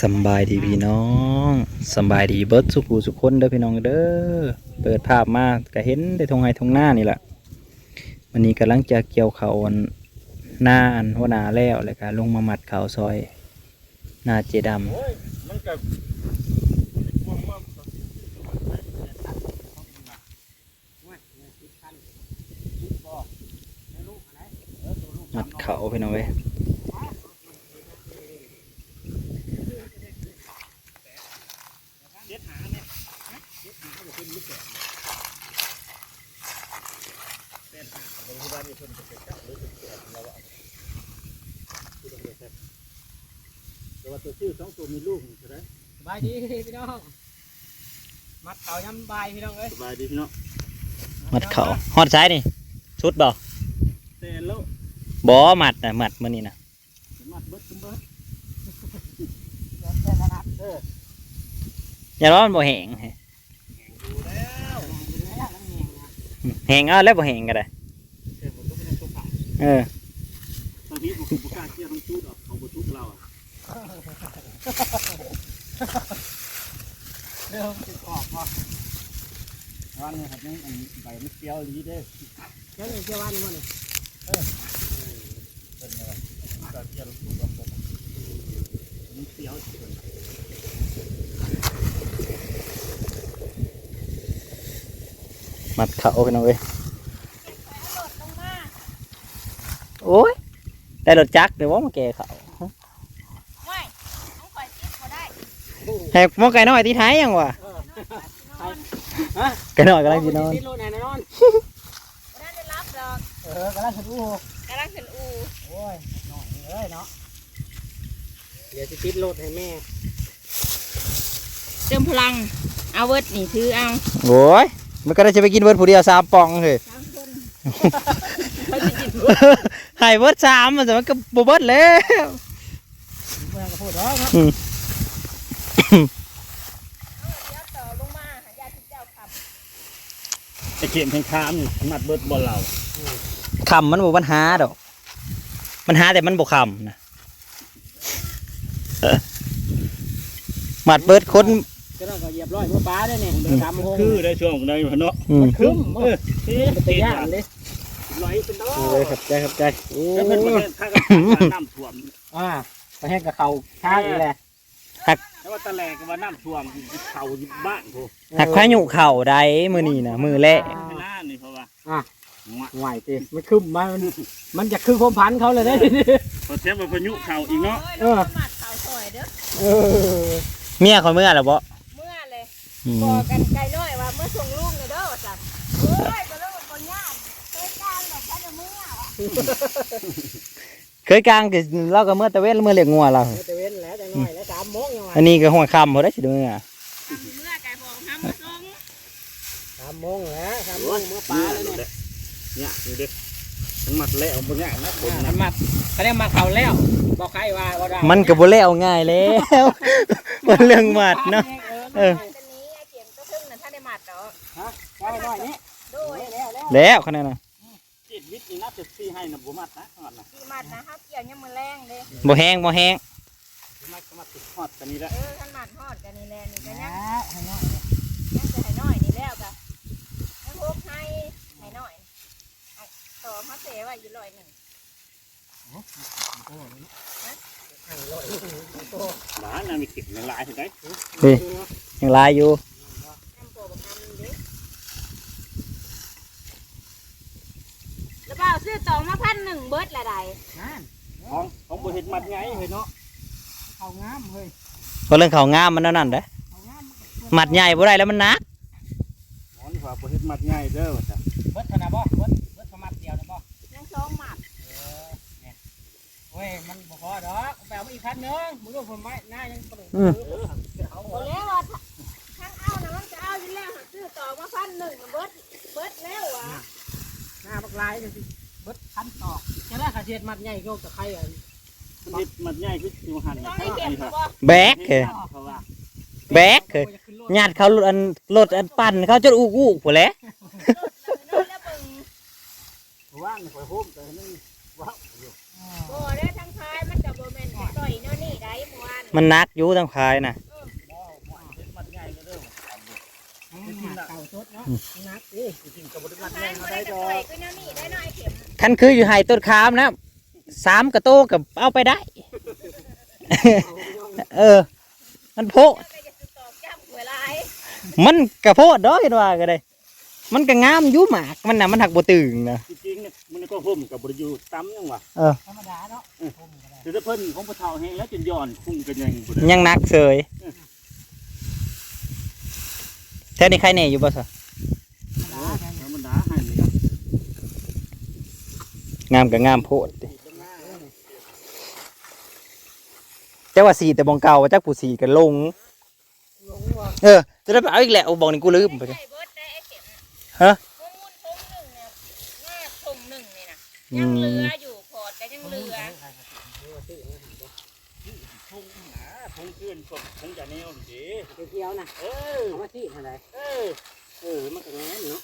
สบายดีพี่น้องสบายดีเบิร์ดสุขูสุขคนเด้อพี่น้องเด้อเปิดภาพมาก็เห็นได้ทงไห้ทงหน้านี่แหละวันนี้กำลังจะเกี่ยวเขาอันหน้าอันหัวนาแล้วเลยก็ลงมาหมัดเขาซอยหน้าเจดมันก็ำมัดเขาพี่น้องเว้ย เด็ดหาเนี่ยเด็ดหาจะเป็นลูกแกะแต่หาบางทีบ้านนี่เพิ่นจะเป็นเจ้าหรือเป็นแกะเราอะคือต้องเรียกแต่แต่ว่าตัวชื่อสองตัวมีลูกใช่ไหมสบายดีพี่น้อง มัดเขาย้ำบายพี่น้องเอ้ยสบายดีพี่น้องมัดเขาฮอดซ้ายนี่ชุดบ่แต่แล้วบ่มัดนะมัดมื้อนี้นะมัดเบิดคุ้มเบิดเอออย่าร้อนบ่แห้งดูแล้วแห้งเอาแล้วบ่แห้งก็ได้เต็มหมดก็ไม่ได้ตัวผ่าเออตอนนี้ผมบุกล้าเที่ยวทั้งชุดอะเขาบุทุกเราอะ เริ่มติดออกมาวันนี้ครับนี่อันใบมันเกี้ยวอย่างนี้เด้อเจ้าหนึ่งเจ้าวันนี่มันนี่เป็นไงวะก็เที่ยวทั้งชุดเราผมมันเกี้ยวเกินมัดเขาพี่น้องเว้ยโอ้ยได้รถจักรเดี๋ยวว่ามาแก่เขา ไม่ต้องคอยติดก็ได้ แหกหมอไก่น้อยที่ท้ายยังวะไก่น้อยกำลังสินอนติดโลดแน่นอนไม่ได้ได้รับดอกเออกำลังถึงอู้กำลังขึ้นอูโอ้ยหน่อยเอ้ยเนาะเดี๋ยวจะติดโลดให้แม่เติมพลังเอาเวิร์ดนี่ถือเอาโอ้ยมันก็ได้จะไปกินเบิร์ดผู้เดียวสามปองเลยสามคนให้เบิร์ดสามมันแต่มันก็บเบิร์ดแล้วเมื่อก็พูดเนาะครับเดี๋ยวต่อลงมาหายาที่เจ้าขับ ไอ้เข็มแทงค้ามนี่มัดเบิดบอลเราคำมันบ่ปัญหาดอกมันหาแต่มันบ่คำนะหมัดเบิร์ดคนเจ้าหน้าก็เหยียบร้อยเมื่อป้าได้เนี่ยทำหงคือได้ช่วงได้พะเนาะอืมคึ้มเออเฮ้ยเป็นเฮ็ดย่าอะงเลยไหลเป็นดอกเลยครับใจครับใจโอ้แล้วเป็นประเทศถ้ากับน้ำท่วมอ่าไปให้กับเขาข้างนี่แหละ แล้วว่าตะแลก็ว่าน้ำท่วมเขาอยู่บ้านกูหักพายุเข่าใดมือนี่นะมือแรกไม่น่านี่เพราะว่าอะงะไหวเต็มมันคึ้มมันมันจะคือความพันเขาเลยได้พอเทียบกับพายุเข่าอีกเนาะโอ้ยเราหมัดเข่าซอยเด้อเออเมียคนเมื่อหรอบ่เมื่อเลยอืบอมกกันไกลน้อยว่าเมื่อส่งลูกเนี่ยเด้อว่าสั่นเฮ้ยก็เลิกคนยากเคยกลางแบบแค่เดี๋ยวเมื่อวะเคยกลางก็เราก็เมื่อตะเวนเมื่อเลี้ยงงัวเราเอันนี้ก็หัวคำหมดได้สิเมื่อทำเมื่อไก่บอกห้ามมาส่งสามโมงแล้วสามโมงเมื่อป้าแล้วเนี่ยเนี่ยนี่เด็กมันมัดแล้วบางอย่างนะคนมันะนมัดเขาเรียกมาเขาแล้วบอกใครว่าว่าได้มันก็บ่แล้วง่ายแล้ว มันเรื่องหมัดเนาะเอออันนี้ไอ้เข็มก็พึ่งน่ะถ้าได้หมัดเนาะได้หน่อยนี่ดูไอ้แล้วแล้วแล้วขนาดนั้นจิตวิทย์นี่นับจะซี่ให้นะบุมัดนะมัดนะที่หมัดนะฮะเกี่ยวยังมือแรงเด้บ่แห้งบ่แห้งบุ มัดก็มัดติดทอดกันนี่แหละเออขันหมัดฮอดกันนี่แหละนี่ก็ยังให้หน่อยยังจะให้น้อยนี่แล้วกะยังพกให้ให้น้อยให้ต่อมาเสไว้อยู่ร้อยหนึ่งหมาน่ะมีกลิ่นหลายเห็นไหมยังลายอยู่น้ำโปบักน้ำนี่เด้แล้วเปล่าซื้อตองมาพันหนึ่งเบิดละใดนั่นของของบุเห็ดมัดไงเห็นเนาะ เขางามเฮ้ยเพราะเรื่องเขาวงามมันเท่านั้นเด้อเขางามหมัดใหญ่บ่ได้แล้วมันหนักหมอนว่าบุเห็ดมัดไงเด้อจ้ะเบิดธนาบ่เบิดเบิดประมาณเดียวนะบ่ยังสองหมัดโอ้ยมันบ่พอดอกแปลว่าอีกพันนึงมึงรู้ผมไหมหน้ายังปลุกเอาโอ้แล้วว่าทั้งเอานะมันจะเอาอยู่แล้วหาซื้อตองมาพันหนึ่งเบิดเบิดแล้วอะหน้าบักลายเลยสิเบิดพันต่อจะได้ขาเสียดมัดใหญ่โยกกับใครอะมัน เห็ดมัดไงคืออยู่หันน้นะองได้เข็มคหรืรัอบเปล่าแบกเอ้ยเพราะว่าแบกเอ้ยญาติเขารถอันรถอันปั่นเขาจนอูกอูกพุ่นแหล้วน้อยแล้วเบิ่งว่างคอยโฮมแต่นี่ว้าวบ่ได้ทั้งท้ายมันกับโบแมนต่อยเนาะนี่ได้เมื่อวานมันนักอยู่ต้องคายน่ะมันง่ายเลยเด้อเก่าสดเนาะนักดิจริงๆกับบริษัททาแม่นเขาบ่ได้ได้ดก็อไปกก็แนวนี้ได้น้อยเข็มคันคืออยู่ไห้ต้นคามนะ สามกระโตกับเอาไปได้ เออ มันโพดแล้วก็จะสุดตอกจ้ำหัวลายมันกระโพดดอกเห็นว่าก็ได้มันก็งามอยู่หมากมันน่ะมันหักบ่ตึงนะจริงๆเนี่ยมันก็ห่มกับบริยูตั้มยังวะธรรมดาเนาะผมก็ได้คือถ้าเพิ่นของพระเฒ่าแห้งแล้วจนย้อนคุ้งกันยังบ่ได้ยังนักเสยแถวนี้ใครแน่อยู่บ่ซะธรรมดาให้นี่ครับงามก็งามโพด ติแต่ว่าสีแต่บองเก่าว่าจักผู้สีก็ลงลงว่าเออจะได้ไปเอาอีกแหละโอ้บอกนี่กูลืมไปได้จ้ะเบิดได้ไอ้เข็มฮะมุนมุนทงหนึ่งเนี่ยหน้าทงหนึ่งนี่นะอืยังเหลืมออยู่พอร์ตก็ยังเหลือทุ่งหนาทุ่งขึ้นศพทุ่งจะแนวนี่สิเกี่ยวนะเออเอามาที่เท่าไหร่เออเออมันก็แง่นเนาะ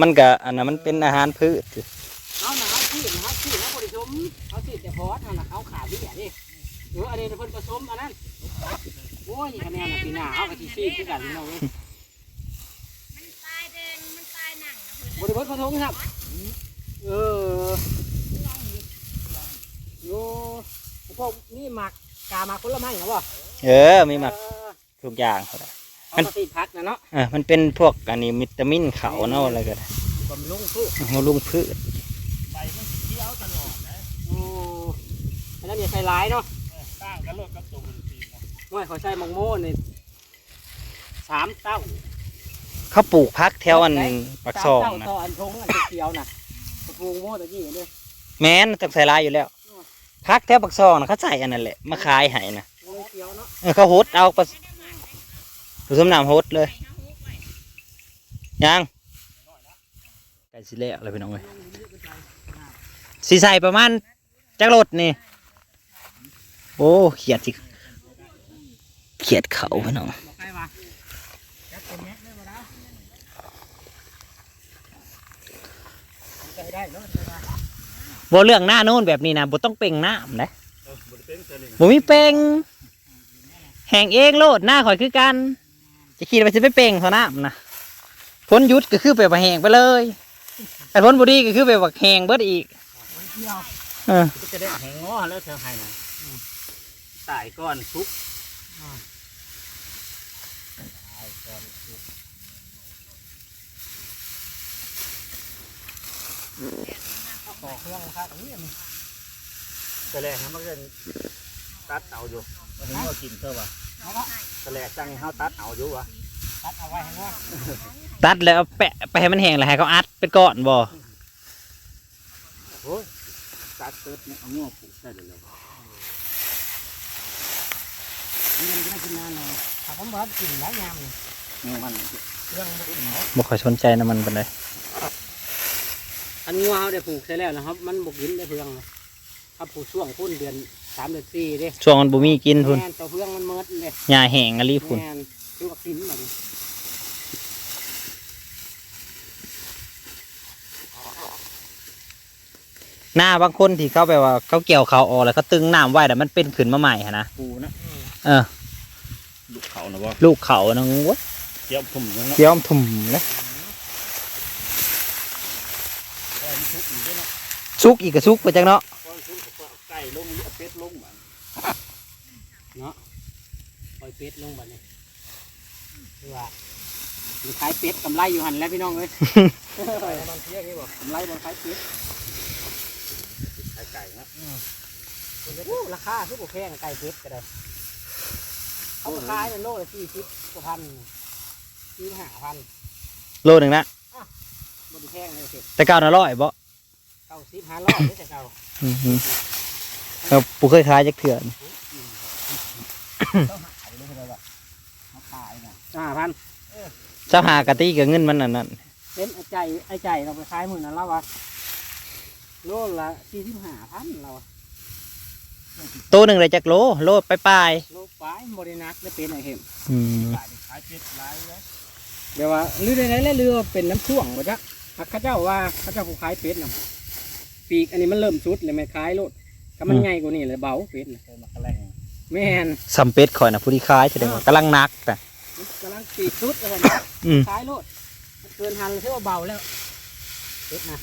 มันก็อันนั้นมันเป็นอาหารพืชเอาหนาเอาที่เอาที่แล้วบริชมเอาที่แต่พอสเอาหนาเอาขาเบี้ยดิ เอออันนี้เพิ่นผสมอันนั้นโอ้ยคะแนนน่ะปีหน้าเอากะทิซีคือกันพี่น้องเว้ยมันตายแดงมันตายหนังนะบริบทผสมครับ เออโยพวกนี่หมักกาหมักผลไม้เหรอวะเออมีหมักทุกอย่างเอามาติดพักนะเนาะเออมันเป็นพวกอันนี้วิตามินเขาเนาะอะไรก็ได้บำรุงสู้บำรุงพืช ใบมันสิเขียวตลอดนะโอ้อันนั้นอย่าใส่ร้ายเนาะเออสร้าง กันรถกับตัวมันสีนะว่าเขาใส่มังโม่นี่สามเต้าเขาปลูกพักแถวอันปักซองสามนะเต้าต่ออันทงอันเขียวน่ะปลูกโม่ตะกี้เลยแม้นต้องใส่ลายอยู่แล้ว พักแถวปักซองนะเขาใส่อันนั้นแหละมาขายให้นะโม่เขียวเนาะเออเขาโฮดเอาผสผสมน้ำโฮดเลยยังไก่สิเละอะไรไปน้องเว้ยสีใส่ประมาณจักรรถนี่ โอ้เขียดสิเขียดเขาพี่น้องบ่เรื่องหน้าโน่นแบบนี้นะบ่ต้องเป่งหน้ำนะเออบริเป็นตัวนี้บ่มีเป่งแห่งเองโลดหน้าข่อยคือกัน จะคิดว่าจะไปเป่งเท่าน้ำนะพ้นยุดก็คือไปว่าแหงไปเลยแต่พ้นบุรีก็คือไปว่าแหงเบิดอีกเออจะได้แหงง้อแล้วเธอให้นะ สายก้อนทุกต่อเครื่องนะครับอันนี้อันนี้แต่แรกนะมันก็ตัดเอาอยู่วันนี้ก็กินเท่าว่ะเอาละแต่แรกจังให้เขาตัดเอาอยู่วะตัดเอาไว้ให้ว่าตัดแล้วเอาแปะไปให้มันแห้งแล้วให้เขาอัดเป็นก้อนบ่โอ้ยตัดเติร์ดเนี่ยเอาง้อปลูกได้เลยเลย นี่ มันจะได้กินนานหน่อยถ้าผมบอกกินหลายยามนี่ง้อมันเครื่องมันกินเนาะบ่ค่อยสนใจน้ำมันปานใดอันงัวเขาได้ปลูกใช่แล้วนะครับ มันบกินได้เพื่องเลยถ้าปลูกช่วงพุ่นเดือนสามเดือนสี่เด้ช่วงมันบ่มีกินพุ่นแม่นตัวเพื่องมันเมิดเลยหญ้าแห้งอะลีพุ่นแม่นคือว่ากินแบบนี้หน้าบางคนที่เขาแบบว่าเขาเกี่ยวเขาวออกแล้วเขาตึงน้ำไว้แต่มันเป็นขึ้นมาใหม่หั้นนะปูนะ เออ ลูกเขานะวะลูกเขานะงวะเกี่ยวทุ่มยังเนาะเกี่ยวทุ่มนะเออมันทุกอยู่ด้วยเนาะซุกอีกก็ซุกไปจังเนาะพอทุกก็เอาไก่ลงเอาเป็ดลงมันปล่อยเป็ดลงแบบนี้คือว่ามันขายเป็ดกำไรอยู่หันแล้วพี่น้องเลยมันเที่ยงนี่บอกกำไรบนขายเป็ดไก่ไก่นะโอ้ราคาคือบ่แพงไก่เป็ดก็ได้ เขาก็ขายเป็นโลละสี่สิบกว่าพันสี่ห้าพันโลหนึ่งนะบนแพงเลยเสร็จแต่เก้าน่ะร้อยบ่เก้าสิบห้าร้อยนี่แต่เก่าอือหือครับปูเคยขายจักเถื่อนต้องหายเลยเลยว่ะเขาขายนะห้าพันเจ้าหากะติกับเงินมันนั่นนั่นเป็นไอ้ใจไอ้ใจเราไปขายหมื่นนั้นแล้ววะโลละสี่สิบห้าพันเราอะ ตัวหนึ่งเลยจักโลโลไปปลายโลปลายบรินักได้เป็นไอ้เห็มๆอืมไก่ขายเป็ดหลายเลยเดี๋ยวว่าหรือในนั้นเรือเป็นน้ำช่วงวะจ๊ะหากเข้าเจ้าว่าเข้าเจ้าผู้ขายเป็ดนะปีกอันนี้มันเริ่มสุดเลยไม่ขายโลดก็มันอืมใหญ่กว่านี่เลยเบาเป็ดนะเคยมากระแลงแม่นสำเป็ดข่อยนะผู้ที่ขายแสดงว่ากำลังนักแต่กำลังตีดสุดเลยอืมขายโลดเกินหันเลยเท่าว่าเบาแล้วเด็ดนะ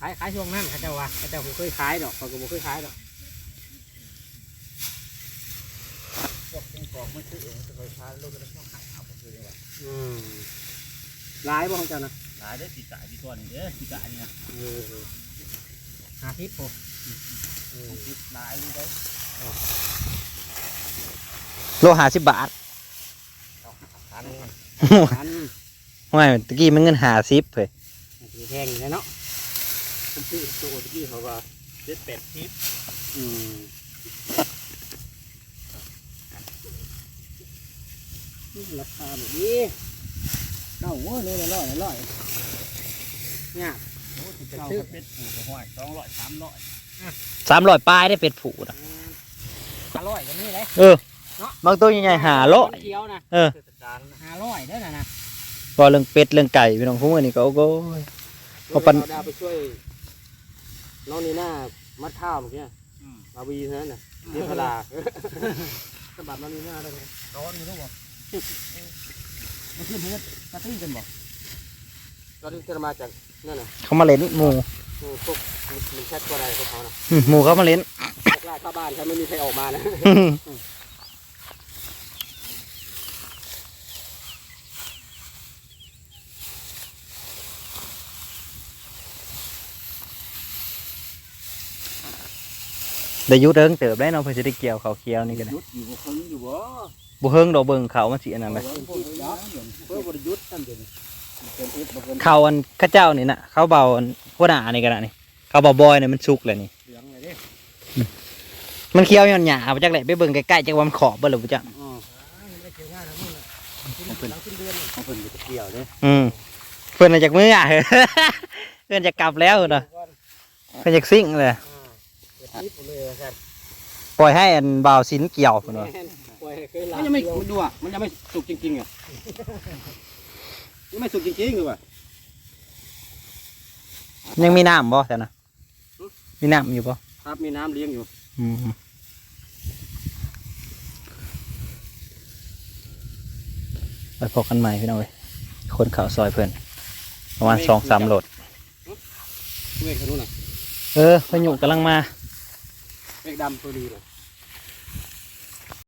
ขายขายช่วงนั้นเขาเจะว่าเขาเจะผมเคยขายดอกเขาก็บ่เคยขายดอก พว กเป็นกองมันซื้อเองจะไปทานลูกก็ต้องขายเอาไปซื้อเลยว่ะอืมหลายบ่ของเจ้านะหลายได้ปีกายปีก่อนนี่เด้อปีกายเนี่ยเออหาทิพย์ผมปีหลายนี่ได้โลหาสิบบาทพันอันว่าตะกี้มันเงินหาสิบเลยสีแพงอยู่แล้วเนาะผมซื้อตัวตะกี้เขาว่าเจ็ดแปดทิปอืม ราคาแบบนี้เก้าโว้ยเลยละร้อยละร้อยเนี่ยโอ้ที่เป็นเก้าเป็ดผูกห้อยสองร้อยสามร้อยสามร้อยปลายได้เป็ดผูนะห้าร้อยก็มีเลยเออบางตัวใหญ่ๆหาโลเขียวนะเออเทศกาลนะห้าร้อยเด้อนะนะพอเรื่องเป็ดเรื่องไก่พี่น้องพวกนี้ก็โอ้โหเอาปันเราได้ไปช่วยน้องนีน่ามัดข้าวเมื่อกี้มาวีเท่านั้นน่ะเรียกพลาสะบัดน้องนีน่าได้ไหมร้อนอยู่ทุกวัน มันขึ้นเพื่อนปาร์ตี้กันบอกเราที่จะมาจากนั่นน่ะเขามาเล่นหมูพวกพวกมันแชทตัวอะไรพวกเขาน่ะอืมหมูเขามาเล่นกล้าเข้าบ้านเขาไม่มีใครออกมานะได้ยุดเฮิงเติบได้เนาะเพื่อจะได้เกี่ยวเขาวเคี้ยวนี่ก็ได้ยุดอยู่บ่เพิ่งอยู่บ่ บุเฮิงดอกเบิ่งเขามันสีอันนั้นเลยเพื่อบริยุทธ์ท่านเด่นเป็นเอ็ดบ่เป็นเขาอันเข้าเจ้านี่นะเขาเบาอันหัวหน้านี่ก็ได้นี่เขาเบาบอยเนี่ยมันสุกเลยนี่เหลืองเลยเด้มันเคี้ยวย้อนหยาไปจักแหละไปเบิ่งใกล้ๆจักว่ามันขอบเบิ่หรือบ่จักอ๋อของเพิ่นของเพิ่นอยู่ตะเกียวเด้อืมเพื่อนมาจากมืออะเพื่อนจะกลับแล้วเนาะเพื่อนจากซิ่งเลยเปิดคลิปเลยครับปล่อยให้อันเบาสินเกี่ยวพุ่นว่า มันยังไม่มันดูอะมันยังไม่สุกจริงๆอะยังไม่สุกจริงๆคือว่ายังมีน้ำบ่แต่นะมีน้ำอยู่บ่ครับมีน้ำเลี้ยงอยู่อืมไปพบกันใหม่พี่น้องเว้ยคนเขาซอยเพื่อนประมาณสองสามโหลดเมฆขนุนน่ะเออพายุกำลังมาเมฆดำตัวดีเลย